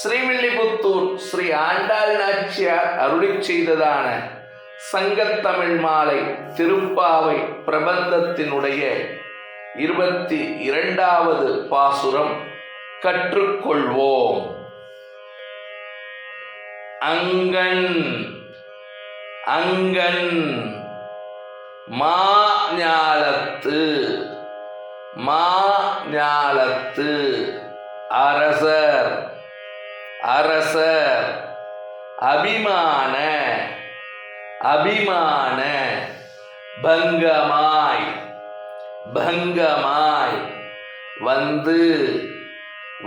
ஸ்ரீவில்லிபுத்தூர் ஸ்ரீ ஆண்டாள் நாச்சியார் அருளி செய்ததான சங்கத்தமிழ் மாலை திருப்பாவை பிரபந்தத்தினுடைய இருபத்தி இரண்டாவது பாசுரம் கற்றுக்கொள்வோம். அங்கன் அங்கன் மாஞாலத்து மாஞாலத்து அரசர் அரசர் அபிமான அபிமான பங்கமாய் பங்கமாய் வந்து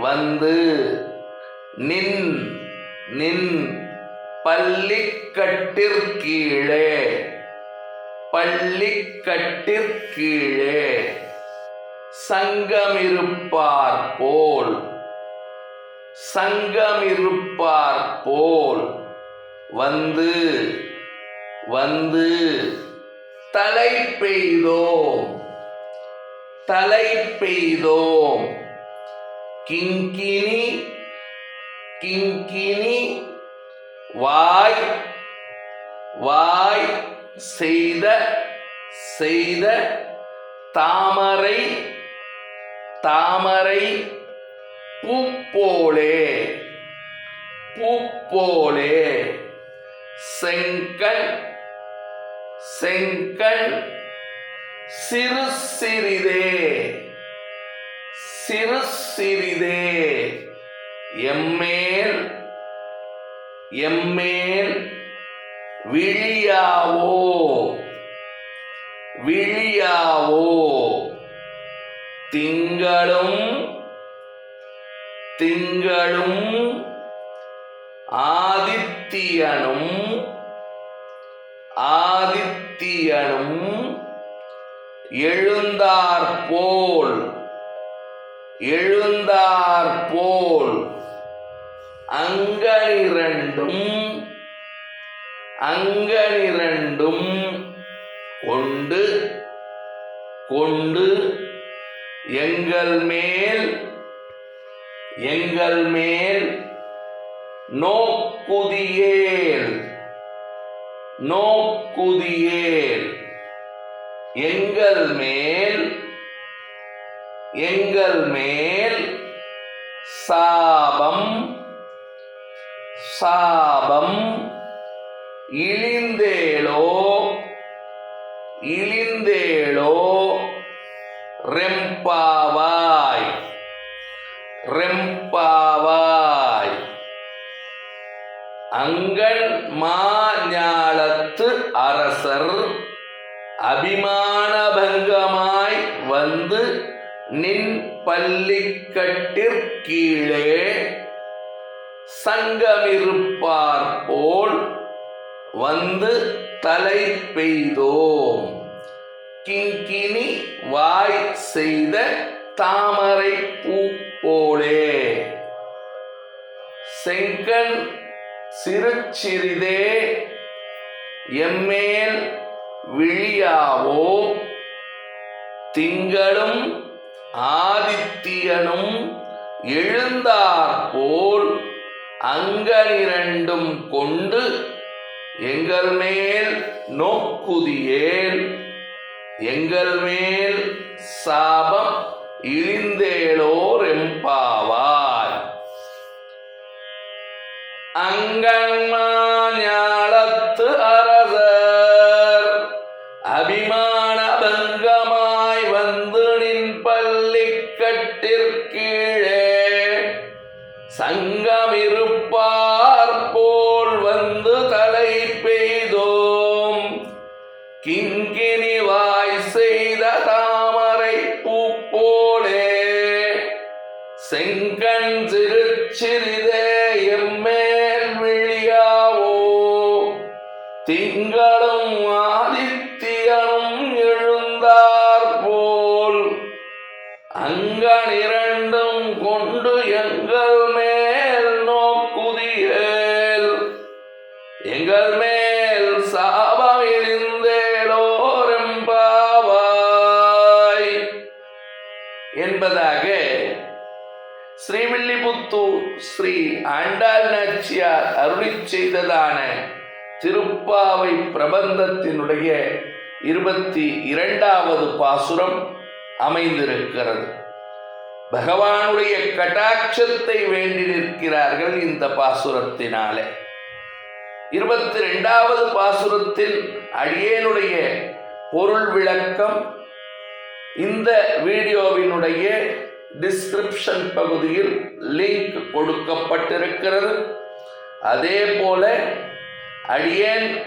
வந்து நின் நின் பள்ளிக்கட்டிற்கீழே பள்ளிக்கட்டிற்கீழே சங்கமிருப்பார் போல் சங்கமிருப்பார் போல். வந்து வந்து தலை பெய்தோம் தலை பெய்தோம். கிங்கினி கிங்கினி வாய் வாய் செய்த செய்த தாமரை தாமரை பூப்போலே பூப்போலே. செங்கல் செங்கல். சிறு சிறிதே சிறு சிறிதே. எம்மேல் எம்மேல் விழியாவோ விழியாவோ. திங்களும் ஆதித்தியனும் ஆதித்தியனும் எழுந்தார் போல் எழுந்தார் போல் அங்கனிரண்டும் அங்கனிரண்டும் கொண்டு கொண்டு எங்கள் மேல் எங்கள் மேல் நோக்குதியேல் நோக்குதியேல். எங்கள் மேல் எங்கள் மேல் சாபம் சாபம் இழிந்தேளோ இழிந்தேளோ ரெம்பாவா? ரெம்பாவாய். அங்கன் மாஞாலத்து அரசர் அபிமானபங்கமாய் வந்து நின் பள்ளிக்கட்டிற்கீழே சங்கமிருப்பார் போல் வந்து தலை பெய்தோம். கிங்கினி வாய் செய்த தாமரை பூ போலே. செங்கன் சிறுச்சிறிதே எம்மேல் விழியாவோ. திங்களும் ஆதித்தியனும் எழுந்தாற்போல் அங்கனிரண்டும் கொண்டு எங்கள் மேல் நோக்குதியேல் எங்கள் மேல் சாபம் இழிந்தேளோர் எம்பாவாய். அங்கன்மாஞாலத்து அரசர் அபிமான பங்கமாய் வந்து நின் பள்ளி சங்கமிருப்பார் செங்கண் திருச்சிறிதே எம்மேல் விழியாவோ? திங்களும் ஆதித்தியனும் எழுந்தார் போல். அங்கன் இரண்டும் கொண்டு எங்கள் மேல் நோக்குதியேல் எங்கள் மேல் சாபம் இழிந்தேலோரெம்பாவாய் என்பதாக ஸ்ரீவில்லிபுத்தூர் ஸ்ரீ ஆண்டாள் நாச்சியார் அருளிச் செய்ததான திருப்பாவை பிரபந்தத்தினுடைய இருபத்தி இரண்டாவது பாசுரம் அமைந்திருக்கிறது. பகவானுடைய கட்டாட்சத்தை வேண்டி நிற்கிறார்கள் இந்த பாசுரத்தினாலே. இருபத்தி ரெண்டாவது பாசுரத்தில் அடியேனுடைய பொருள் விளக்கம் இந்த வீடியோவினுடைய டிஸ்கிரிப்ஷன் பகுதியில் லிங்க் கொடுக்கப்பட்டிருக்கிறது. அதே போல அடியேன்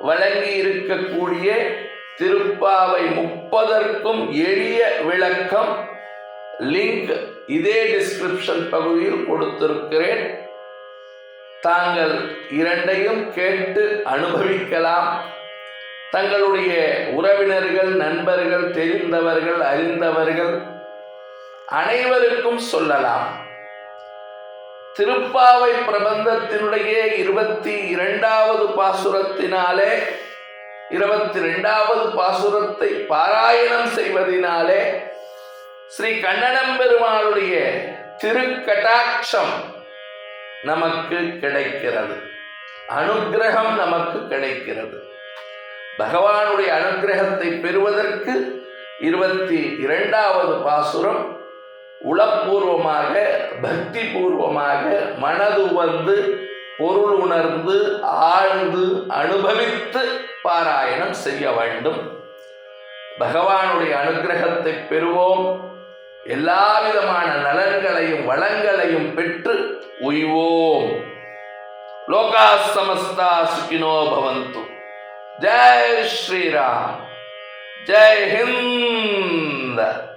வழங்கி இருக்கக்கூடிய திருப்பாவை முப்பதற்கும் எளிய விளக்கம். லிங்க் இதே டிஸ்கிரிப்ஷன் பகுதியில் கொடுத்திருக்கிறேன். தாங்கள் இரண்டையும் கேட்டு அனுபவிக்கலாம். தங்களுடைய உறவினர்கள் நண்பர்கள் தெரிந்தவர்கள் அறிந்தவர்கள் அனைவருக்கும் சொல்லலாம். திருப்பாவை பிரபந்தத்தினுடைய இருபத்தி இரண்டாவது பாசுரத்தினாலே இருபத்தி ரெண்டாவது பாசுரத்தை பாராயணம் செய்வதினாலே ஸ்ரீ கண்ணனம் பெருமாளுடைய திருக்கட்டாட்சம் நமக்கு கிடைக்கிறது. அனுக்கிரகம் நமக்கு கிடைக்கிறது. பகவானுடைய அனுக்கிரகத்தை பெறுவதற்கு இருபத்தி இரண்டாவது பாசுரம் உளப்பூர்வமாக பக்தி பூர்வமாக மனது வந்து பொருள் உணர்ந்து ஆழ்ந்து அனுபவித்து பாராயணம் செய்ய வேண்டும். பகவானுடைய அனுக்கிரகத்தை பெறுவோம். எல்லா விதமான நலன்களையும் வளங்களையும் பெற்று உய்வோம். லோகா சமஸ்தா சுகினோ பவந்து. ஜெய் ஸ்ரீராம். ஜெய் ஹிந்த்.